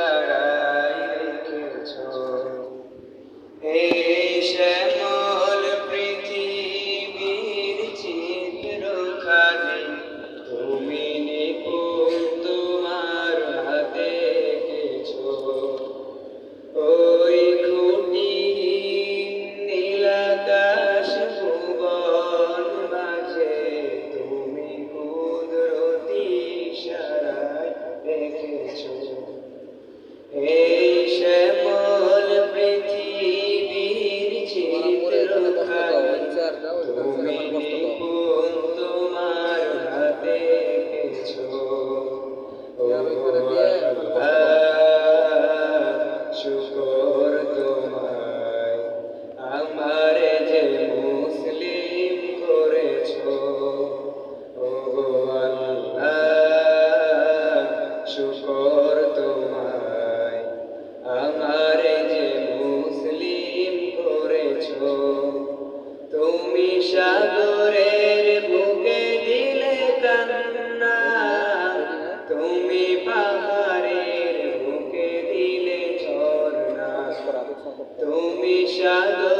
Yeah. শুকর তোমায়। আমার যে মুসলিম করেছ, তুমি সাগরের বুকে দিলে কান্না। তুমি পাহাড়ের বুকে দিলে ঝর্ণা। তুমি সাগর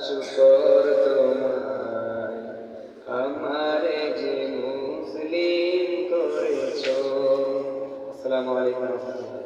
শুকর তোমার। আমারে আসসালামু আলাইকুম